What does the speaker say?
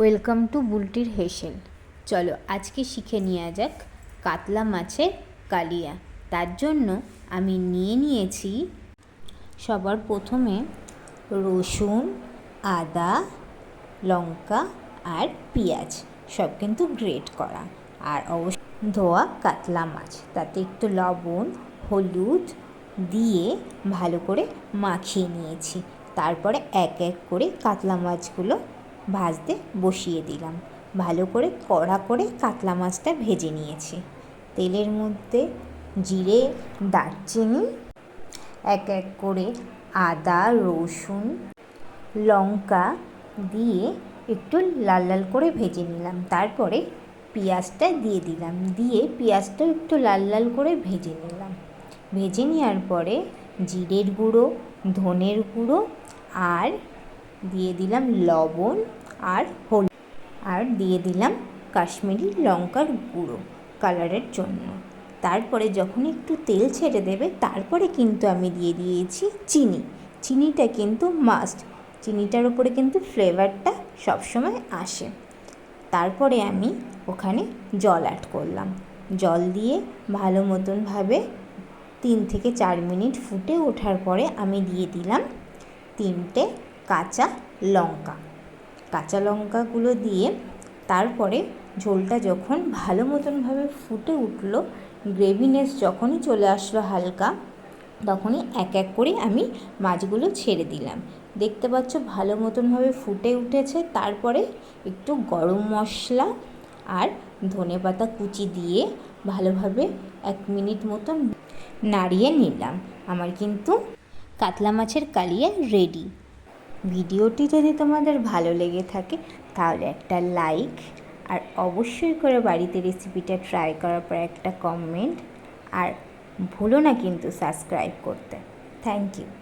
Welcome to বুলটির হেসেল। চলো, আজকে শিখে নেওয়া যাক কাতলা মাছের কালিয়া। তার জন্য আমি নিয়ে নিয়েছি সবার প্রথমে রসুন, আদা, লঙ্কা আর পেঁয়াজ। সব কিন্তু গ্রেট করা। আর অবশ্য ধোয়া কাতলা মাছ। তাতে একটু লবণ, হলুদ দিয়ে ভালো করে মাখিয়ে নিয়েছি। তারপরে এক এক করে কাতলা মাছগুলো ভাজতে বসিয়ে দিলাম। ভালো করে কড়া করে কাতলা মাছটা ভেজে নিয়েছি। তেলের মধ্যে জিরে, দারচিনি, এক এক করে আদা, রসুন, লঙ্কা দিয়ে একটু লাল লাল করে ভেজে নিলাম। তারপরে পেঁয়াজটা দিয়ে দিলাম। দিয়ে পেঁয়াজটা একটু লাল লাল করে ভেজে নিলাম। ভেজে নেওয়ার পরে জিরের গুঁড়ো, ধনের গুঁড়ো আর দিয়ে দিলাম লবণ আর হলুদ আর দিয়ে দিলাম কাশ্মীরি লঙ্কার গুঁড়ো কালারের জন্য। তারপরে যখন একটু তেল ছেড়ে দেবে, তারপরে কিন্তু আমি দিয়ে দিয়েছি চিনি। চিনিটা কিন্তু মাস্ট চিনিটার উপরে কিন্তু ফ্লেভারটা সবসময় আসে। তারপরে আমি ওখানে জল অ্যাড করলাম। জল দিয়ে ভালো মতনভাবে তিন থেকে চার মিনিট ফুটে ওঠার পরে আমি দিয়ে দিলাম তিনটে কাঁচা লঙ্কা। কাঁচা লঙ্কাগুলো দিয়ে তারপরে ঝোলটা যখন ভালো মতনভাবে ফুটে উঠল গ্রেভিনেস যখনই চলে আসলো হালকা, তখনই এক এক করে আমি মাছগুলো ছেড়ে দিলাম। দেখতে পাচ্ছ ভালো মতনভাবে ফুটে উঠেছে, তারপরে একটু গরম মশলা আর ধনে পাতা কুচি দিয়ে ভালোভাবে এক মিনিট মতন নাড়িয়ে নিলাম। আমার কিন্তু কাতলা মাছের কালিয়া রেডি ভিডিওটি যদি তোমাদের ভালো লেগে থাকে, তাহলে একটা লাইক আর অবশ্যই করে বাড়িতে রেসিপিটা ট্রাই করার পর একটা কমেন্ট আর ভুলো না কিন্তু সাবস্ক্রাইব করতে। Thank you